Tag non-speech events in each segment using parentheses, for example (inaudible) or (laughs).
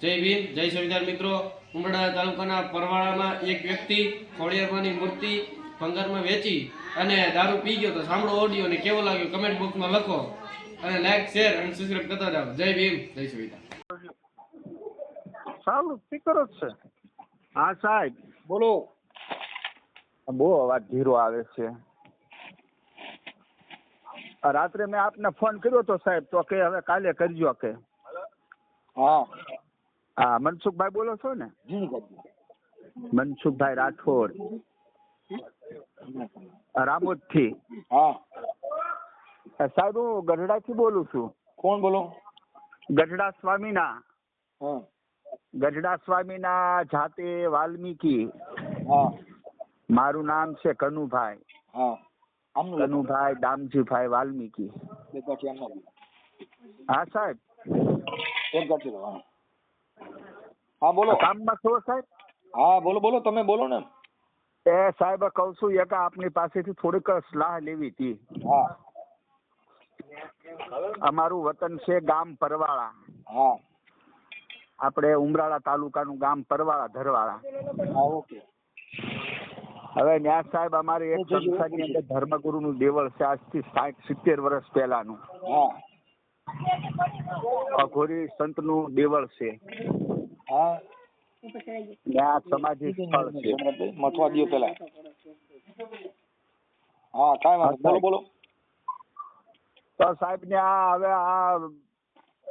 જય ભીમ જય સંવિધાન મિત્રો. ઉમરડા તાલુકાના પરવાળામાં એક વ્યક્તિ ખોડિયારમાંની મૂર્તિ ભંગારમાં વેચી અને દારૂ પી ગયો તો સાંભળો ઓડિયો ને કેવો લાગ્યો કમેન્ટ બોક્સમાં લખો. અને લાઈક શેર અને સબસ્ક્રાઇબ કરતા જાઓ. જય ભીમ જય સંવિધાન. સારું સ્પીકર જ છે. હા સાહેબ બોલો. બહુ અવાજ ધીરો આવે છે. રાત્રે મેં આપને ફોન કર્યો તો સાહેબ તો કે હવે કાલે કરજો કે. હા. હા મનસુખભાઈ બોલો છો ને? મનસુખભાઈ રાઠોડ. રામોદથી હા સાહેબ હું ગઢડા થી બોલું છું. કોણ બોલો? ગઢડા સ્વામીના. ગઢડા સ્વામીના જાતે વાલ્મીકી. હા. મારું નામ છે કનુભાઈ. કનુભાઈ દામજીભાઈ વાલ્મીકી. હા સાહેબ. હા બોલો. કામમાં છો સાહેબ? હા બોલો બોલો તમે બોલો ને એ સાહેબ કહું છું એક આપની પાસેથી થોડીક સલાહ લેવી હતી. હા. અમારું વતન છે ગામ પરવાળા. હા. આપણે ઉમરાળા તાલુકાનું ગામ પરવાળા ધરવાળા. હા ઓકે. હવે ન્યા સાહેબ અમારે એક સંસ્થાની અંદર ધર્મગુરુનું દેવળ છે આજથી સાઠ સિત્તેર વર્ષ પહેલાનું. હા. અઘોરી સંતનું દેવળ છે. હા. ત્યાં સમાધિ સ્થળ છે. મથવા દો પેલા હા કાંઈ વાંધો બોલો બોલો. તો સાહેબ ત્યાં હવે આ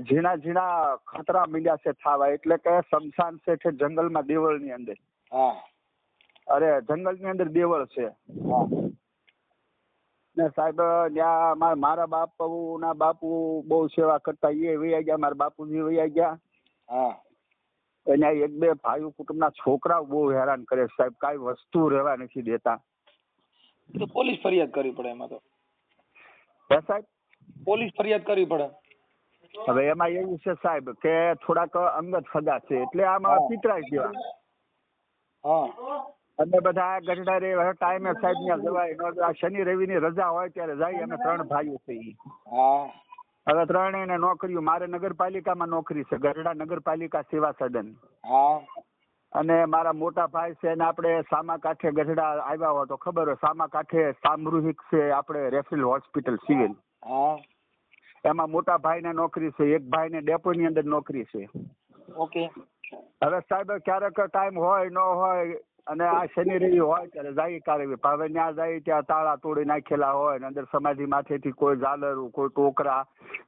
ઝીણા ઝીણા ખતરા મીંડ્યા છે થાવા. એટલે કે શમશાન છે કે જંગલમાં દેવળની અંદર. હા. અરે જંગલની અંદર દેવળ છે. હા. ને સાહેબ ત્યાં મારા મારા બાપુ ના બાપુ બહુ સેવા કરતા એ વૈયા ગયા મારા બાપુજી વૈયા ગયા. હા. અને એક બે ભાઈ કુટુંબના છોકરાઓ બહુ હેરાન કરે સાહેબ કાંઈ વસ્તુ રહેવા નથી દેતા. તો પોલીસ ફરિયાદ કરવી પડે એમાં તો. સાહેબ? પોલીસ ફરિયાદ કરવી પડે. હવે એમાં એવું છે સાહેબ કે થોડાક અંગત સગા છે એટલે આમાં પિતરાઈ ગયા હા. અમે બધા ગઢડા રે ટાઈમે સાહેબ ને જવાય. ન આ શનિ રવિની રજા હોય ત્યારે જાય અમે ત્રણ ભાઈઓ છીએ. હવે હવે ત્રણેયને નોકરીઓ મારે નગરપાલિકામાં નોકરી છે ગઢડા નગરપાલિકા સેવા સદન. અને મારા મોટા ભાઈ છે ને આપણે સામા કાંઠે ગઢડા આવ્યા હોય તો ખબર હોય સામા કાંઠે સામૃહિક છે આપણે રેફિલ હોસ્પિટલ સિવિલ. એમાં મોટા ભાઈને નોકરી છે એક ભાઈ ને ડેપો ની અંદર નોકરી છે. ઓકે. હવે સાહેબ ક્યારેક ટાઈમ હોય ન હોય અને આ શનિ રવિ હોય ત્યારે જાય કારવી હવે ત્યાં જાય ત્યાં તાળા તોડી નાખેલા હોય ને અંદર સમાધિ માથેથી કોઈ ઝાલરું કોઈ ટોકરા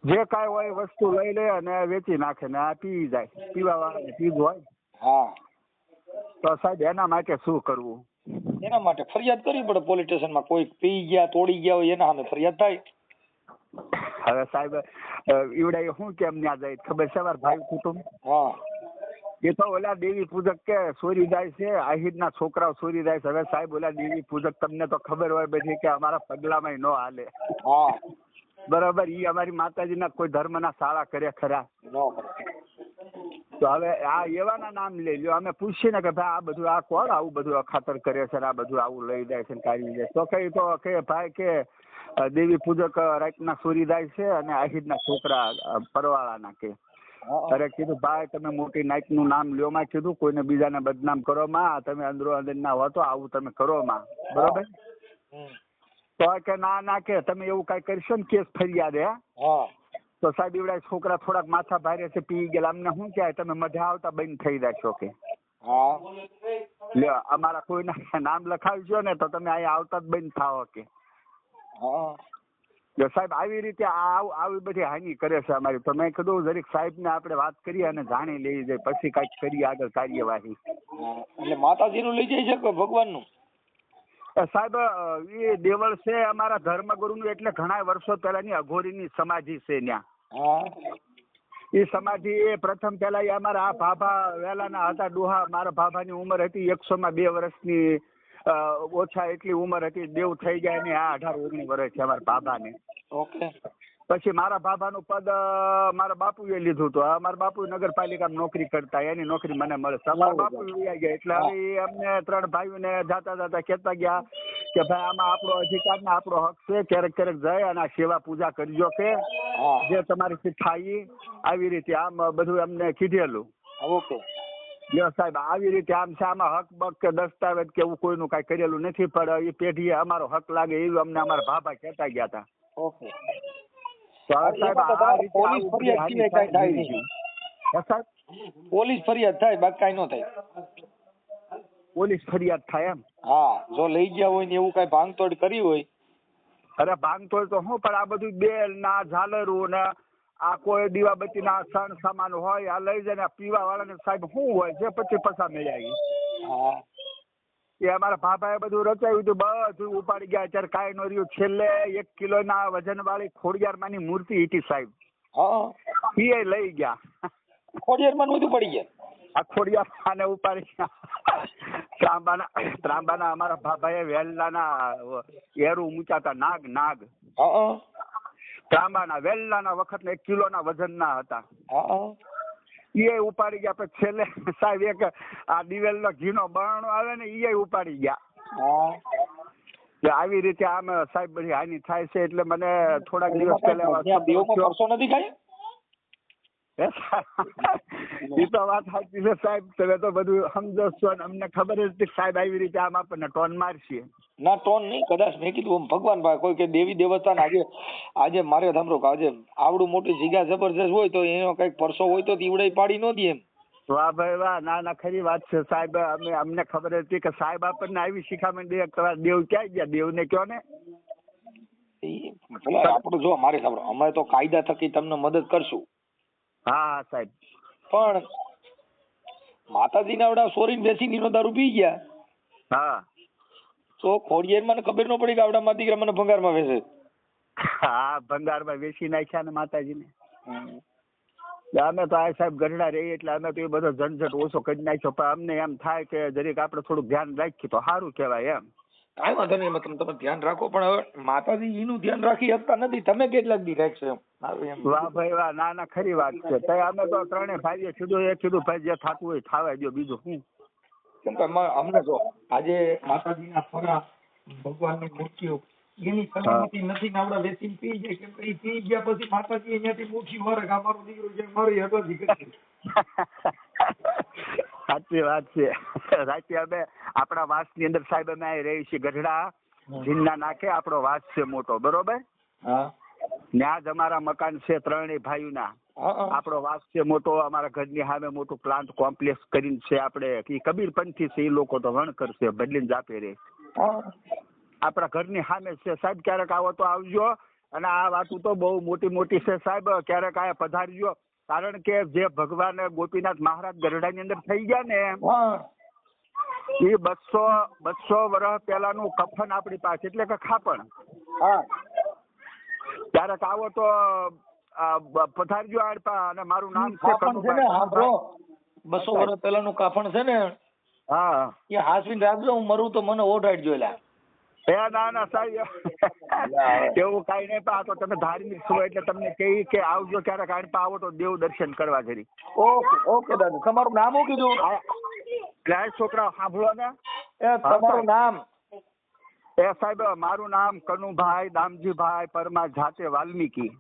જે કાંઈ હોય વસ્તુ લઈ લે અને વેચી નાખે ને આ પી જાય. પીવા વાળા પીવું હોય. હા. તો સાહેબ એના માટે શું કરવું? એના માટે ફરિયાદ કરવી પડે પોલીસ સ્ટેશનમાં. કોઈ પી ગયા તોડી ગયા હોય એના સામે ફરિયાદ થાય. હવે સાહેબ ઈવડાય હું શું કેમ ત્યાં જાય? ખબર છે ભાઈ કુટુંબ? હા. એ તો ઓલા દેવી પૂજક કે સોરી જાય છે આહિરના છોકરાઓ સોરી જાય છે. હવે સાહેબ ઓલા દેવી પૂજક તમને તો ખબર હોય બધી કે અમારા પગલામાં નો હાલે. બરાબર ઈ અમારી માતાજીના કોઈ ધર્મના શાળા કર્યા ખરા. તો હવે આ એવાના નામ લઈ લ્યો. અમે પૂછીએ ને કે ભાઈ આ બધું આ કોણ આવું બધું અખાતર કરે છે આ બધું આવું લઈ જાય છે ને કાઢી જાય તો કઈ તો કે ભાઈ કે દેવી પૂજક રાતના સોરી જાય છે અને આહિરના છોકરા પરવાળા પરવાળાના કે. અરે કીધું ભાઈ તમે મોટી નાઈટનું નામ લ્યો. માં કીધું કોઈને બીજાને બદનામ કરો માં તમે અંદરો અંદર ના હો તો આવું તમે કરો માં બરોબર? તો કે ના ના કે તમે એવું કઈ કરશો ને કેસ ફરિયાદ હે. તો સાહેબ એવડા છોકરા થોડાક માથા ભારે છે પી ગયેલા. અમને શું કહેવાય તમે મજા આવતા બંધ થઈ જશો કે. લ્યો અમારા કોઈના નામ લખાવજો ને તો તમે અહીંયા આવતા જ બંધ થાઓ કે. જો સાહેબ આવી રીતે આવી બધી હાનિ કરે છે અમારી. તો મેં કીધું જરીક સાહેબને આપણે વાત કરીએ અને જાણી લઈ જાય પછી કાંઈક કરીએ આગળ કાર્યવાહી. એટલે માતાજીનું લઈ જાય છે કે ભગવાનનું? સાહેબ એ દેવળ છે અમારા ધર્મગુરુનું એટલે ઘણા વર્ષો પહેલાની અઘોરીની સમાધિ છે ત્યાં. એ સમાધિ એ પ્રથમ પહેલા એ અમારા આ ભાભા વહેલાના હતા ડોહા મારા ભાભાની ઉંમર હતી એકસો માં બે વર્ષની. ઓછા એટલી ઉંમર હતી દેવ થઈ ગયા ને આ અઢાર ઓગણીસ વર્ષ છે અમારા ભાભાને ઓકે. પછી મારા ભાભાનું પદ મારા બાપુએ લીધું હતું. મારા બાપુ નગરપાલિકામાં નોકરી કરતા એની નોકરી મને મળે. મારા બાપુ ગયા. એટલે હવે અમને ત્રણ ભાઈઓને જાતા જાતા કહેતા ગયા કે ભાઈ આમાં આપણો અધિકાર ને આપણો હક છે. ક્યારેક ક્યારેક જાય અને આ સેવા પૂજા કરજો કે જે તમારી થાય આવી રીતે આમ બધું અમને કીધેલું. ઓકે. લ્યો સાહેબ આવી રીતે આમ છે આમાં હક બક કે દસ્તાવેજ કે એવું કોઈનું કાંઈ કરેલું નથી પણ એ પેઢીએ અમારો હક લાગે એવું અમને અમારા ભાભા કહેતા ગયા હતા. ઓકે. પોલીસ ફરિયાદ થાય બાકી કાંઈ ન થાય. પોલીસ ફરિયાદ થાય એમ? હા જો લઈ ગયા હોય ને એવું કાંઈ ભાંગતોડ કરી હોય. અરે ભાંગતોડ તો હું પણ આ બધું બેલ ના ઝાલરું ને આ કોઈ દીવાબત્તી ના સણ સામાન હોય આ લઈ જાય પીવા પીવા વાળાને સાહેબ શું હોય છે? પછી પસાર નહીં આવી એ અમારા ભાભાએ બધું રચાયું હતું બધું ઉપાડી ગયા. અત્યારે કાંઈ ન રહ્યું. છેલ્લે એક કિલોના વજન વાળી ખોડિયારમાંની મૂર્તિ હતી સાહેબ. હા. એ લઈ ગયા. ખોડિયારમાં બધું પડી ગયા? આ ખોડિયાર ને ઉપાડી ગયા. ત્રાંબાના ત્રાંબાના અમારા ભાભાએ વેલના એરું મૂચાતા નાગ નાગ. હા. ત્રાંબાના વેલ્લાના વખતના એક કિલોના વજનના હતા. એ ઉપાડી ગયા પછી છેલ્લે સાહેબ એક આ દિવેલનો ઘીનો બરણો આવે ને એ ઉપાડી ગયા. આવી રીતે આમ સાહેબ બધી હાની થાય છે એટલે મને થોડાક દિવસ પહેલા નથી ખાઈ? (laughs) એ તો વાત સાચી છે સાહેબ. તમે તો બધું સમજો છો ને. અમને ખબર જ નથી સાહેબ આવી રીતે આમ આપણને ટોન મારશે. ના ટોન નહીં. કદાચ મેં કીધું આમ ભગવાન ભાઈ કોઈ કે દેવી દેવતાને આજે આજે મારે સાંભળો કે આજે આવડું મોટી જીગા જબરજસ્ત હોય તો એનો કંઈક પરસો હોય તો દીવડાઈ પાડી ન દે એમ. વાહ ભાઈ વાહ. ના ના ખરી વાત છે સાહેબ. અમે અમને ખબર હતી કે સાહેબ આપણને આવી શિખામણ દે. તમારા દેવ ક્યાં ગયા? દેવને કયો ને? આપણું જો મારે સાંભળો. અમે તો કાયદા થકી તમને મદદ કરશું. હા સાહેબ. પણ માતાજીને આવડા સોરીન બેસી નીનો દારૂ પી ગયા. હા. તો ખોડિયારમાં ખબર ન પડી કે આવડા માતી મને ભંગારમાં વેચે હા ભંગારમાં વેચી નાખ્યા ને માતાજીને. અમે તો આ સાહેબ ગઢડા રહીએ એટલે અમે તો એ બધો ઝંઝટ ઓછો કરી નાખ્યો. પણ અમને એમ થાય કે જરીક આપણે થોડુંક ધ્યાન રાખીએ તો સારું કહેવાય એમ. કાંઈ વાંધો નહીં તમે તમે ધ્યાન રાખો. પણ હવે માતાજી એનું ધ્યાન રાખી શકતા નથી. તમે કેટલાક દી રાખશો એમ. વાહ ભાઈ વાહ ના ના ખરી વાત છે. અમે તો ત્રણેય ભાઈએ કીધું એ કીધું ભાઈ જે થતું હોય થાવા દો બીજું શું? કેમ કે અમને જો આજે માતાજીના ફરા ભગવાનની મૂર્તિઓ એની સલામતી નથી ને આપડા વેચીને પી જાય કેમ કે પી ગયા પછી માતાજી અહીંયાથી મુઠ્ઠી વારે કે આ મારો દીકરો છે મારી હગાજી દીકરી સાચી વાત છે. રાતે અમે આપણા વાસની અંદર સાહેબ અમે રહી છીએ ગઢડા જીનના નાખે આપણો વાસ છે મોટો. બરોબર? હા. ત્યાં જ અમારા મકાન છે ત્રણેય ભાઈઓના. આપણો વાસ છે મોટો અમારા ઘરની સામે મોટું પ્લાન્ટ કોમ્પ્લેક્સ કરીને છે આપણે. ઈ કબીરપંથી છે એ લોકો તો વણ કરશે બદલીને જાપે રે. આપણા ઘરની સામે છે. સાહેબ ક્યારેક આવો તો આવજો. અને આ વાતો તો બહુ મોટી મોટી છે સાહેબ. ક્યારેક આ પધારજો. કારણ કે જે ભગવાન ગોપીનાથ મહારાજ ગરડાની અંદર થઈ ગયા ને એ બસો બસો વર્ષ પહેલાનું કફન આપણી પાસે. એટલે કે ખાપણ. હા. ક્યારેક આવો તો પથારજો આડપા અને મારું નામ છે કનુભાઈ. બસો વર્ષ પહેલાનું કાફણ છે ને? હા. એ હાસવીને રાખજો હું મરું તો મને ઓઢાડજો એલા. એ ના ના સાહેબ. એવું કાંઈ નહીં પા તો તમે ધાર્મિક છો એટલે તમને કહી કે આવજો ક્યારેક આડપા આવો તો દેવ દર્શન કરવા ઘરી. ઓકે ઓકે દાદા. તમારું નામ શું કીધું? આ છોકરા સાંભળો ને. તમારું નામ. એ સાહેબ મારું નામ કનુભાઈ દામજીભાઈ પરમાર જાતે વાલ્મીકી.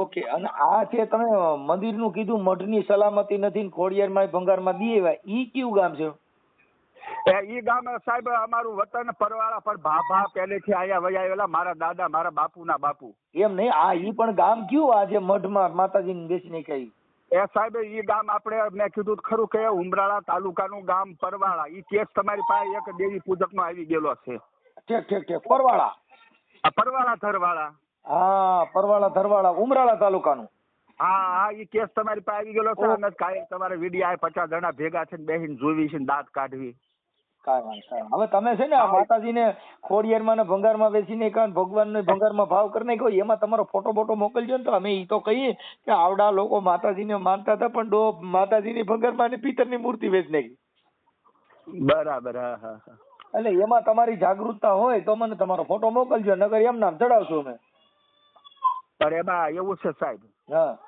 ઓકે અને આ છે તમે મંદિરનું કીધું મઢની સલામતી નથી ને ખોડિયારમાં ભંગારમાં દી આવ્યા ઈ કયું ગામ છે? એ ઈ ગામ સાહેબ અમારું વતન પરવાળા પર ભાભા પહેલેથી આયા વયાવેલા મારા દાદા મારા બાપુના બાપુ. એમ નહીં આ ઈ પણ ગામ કયું આ જે મઢમાં માતાજીને બેસીને કઈ? એ સાહેબ ઈ ગામ આપણે મેં કીધું ખરું કે ઉમરાળા તાલુકાનું ગામ પરવાળા ઈ કેસ તમારી પાસે એક દેવી પૂજકનો આવી ગયેલો છે. ઠીક ઠીક ઠીક. પરવાળા. આ પરવાળા ધરવાળા. હા પરવાળા ધરવાળા ઉમરાળા તાલુકાનું. હા હા એ કેસ તમારી પાસે આવી ગયેલો છે અને કાંઈ તમારે વીડિયો આ પચાસ જણા ભેગા થઈને બેસીને જોવી છે ને દાંત કાઢવી. કાંઈ વાંધો. હવે તમે છે ને આ માતાજીને ખોડિયારમાં ને ભંગારમાં બેસીને કાન ભગવાનને ભંગારમાં ભાવ કરી નાખ્યો એમાં તમારો ફોટો બોટો મોકલજો ને તો અમે એ તો કહીએ કે આવડા લોકો માતાજીને માનતા હતા પણ ડો માતાજીની ભંગારમાં ને પિત્તરની મૂર્તિ વેચી નાખી. બરાબર હા હા હા. એટલે એમાં તમારી જાગૃતતા હોય તો મને તમારો ફોટો મોકલજો નગર એમ નામ ચડાવશું અમે. પણ એમાં એવું છે સાહેબ. હા.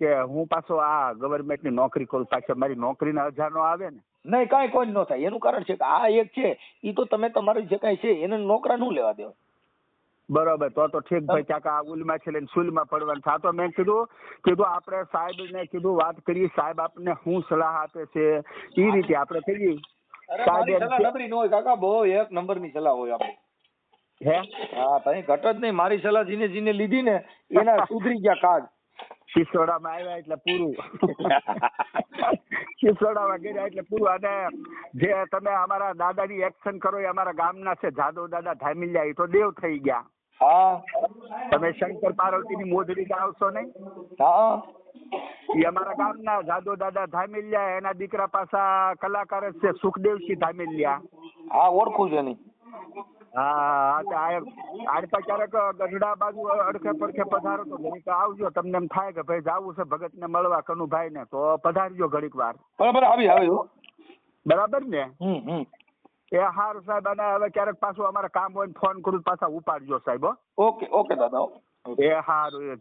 કે હું પાછો આ ગવર્મેન્ટની નોકરી કરું પાછળ મારી નોકરીના અજાનો આવે ને. નહીં કાંઈ કોઈ ન થાય. એનું કારણ છે કે આ એક છે એ તો તમે તમારી જે કાંઈ છે એને નોકરા નું લેવા દેવા બરોબર તો તો ઠીક ભાઈ ક્યાંક આ ઉલમાં છે લઈને સુલમાં પડવાનું. છે તો મેં કીધું કીધું આપણે સાહેબને કીધું વાત કરીએ સાહેબ આપણને શું સલાહ આપે છે? એ રીતે આપણે કરીએ. અરે મારી સલાહ નબળી ન હોય કાકા બહુ એક નંબરની સલાહ હોય આપણી. હે? હા તઈ ઘટ જ નહીં. મારી સલાહ જીને જીને લીધી ને એના (laughs) સુધરી ગયા સિસોડામાં આવ્યા એટલે પૂરું. (laughs) સિસોડામાં ગયા એટલે પૂરું. અને જે તમે અમારા દાદાની એક્શન કરો એ અમારા ગામના છે. જાદવ દાદા ધામીલિયા એ તો દેવ થઈ ગયા. હા. તમે શંકર પાર્વતીની મોજડી ગાવશો નહીં? હા. એ અમારા ગામના જાદવ દાદા ધામીલિયા એના દીકરા પાછા કલાકાર જ છે સુખદેવસિંહ ધામીલિયા. હા ઓળખું છે નહીં હા આડપા ક્યારેક ગઢડા બાજુ અડખે પડખે પધારો તો ઘડીક આવજો તમને એમ થાય કે ભાઈ જાવું છે ભગતને મળવા કનુભાઈ ને તો પધારજો ઘડીક વાર. બરાબર આવી આવી બરાબર ને? એ હારું સાહેબ અને હવે ક્યારેક પાછું અમારે કામ હોય ફોન કરું પાછા ઉપાડજો સાહેબ ઓકે ઓકે દાદા એ હારું